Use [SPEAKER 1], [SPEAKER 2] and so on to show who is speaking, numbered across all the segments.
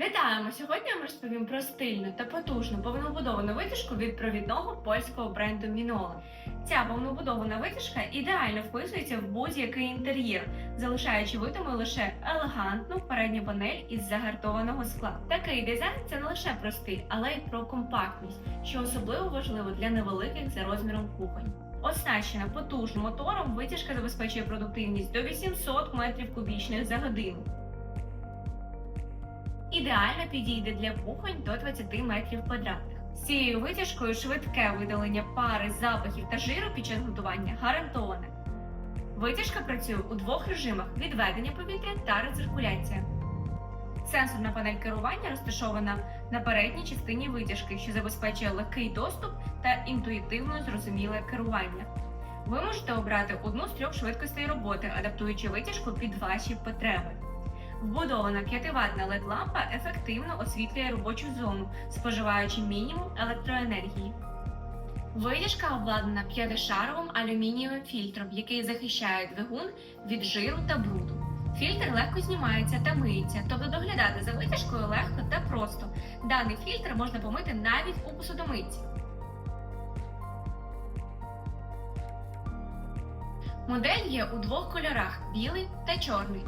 [SPEAKER 1] Вітаємо! Сьогодні я вам розповім про стильну та потужну повнобудовану витяжку від провідного польського бренду Мінола. Ця повнобудована витяжка ідеально вписується в будь-який інтер'єр, залишаючи видимою лише елегантну передню панель із загартованого скла. Такий дизайн це не лише про стиль, але й про компактність, що особливо важливо для невеликих за розміром кухонь. Оснащена потужним мотором, витяжка забезпечує продуктивність до 800 метрів кубічних за годину. Ідеально підійде для кухонь до 20 метрів квадратних. З цією витяжкою швидке видалення пари, запахів та жиру під час готування гарантоване. Витяжка працює у двох режимах: відведення повітря та рециркуляція. Сенсорна панель керування розташована на передній частині витяжки, що забезпечує легкий доступ та інтуїтивно зрозуміле керування. Ви можете обрати одну з трьох швидкостей роботи, адаптуючи витяжку під ваші потреби. Вбудована 5-ваттна LED-лампа ефективно освітлює робочу зону, споживаючи мінімум електроенергії. Витяжка обладнана п'ятишаровим алюмінієвим фільтром, який захищає двигун від жиру та бруду. Фільтр легко знімається та миється, тобто доглядати за витяжкою легко та просто. Даний фільтр можна помити навіть у посудомийці. Модель є у двох кольорах білий та чорний.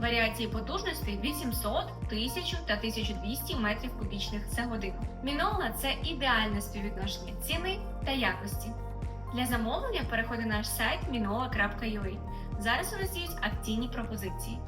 [SPEAKER 1] Варіації потужності 800, 1000 та 1200 метрів кубічних за годину. Мінола це ідеальне співвідношення ціни та якості. Для замовлення переходи на наш сайт minola.ua. Зараз у нас діють акційні пропозиції.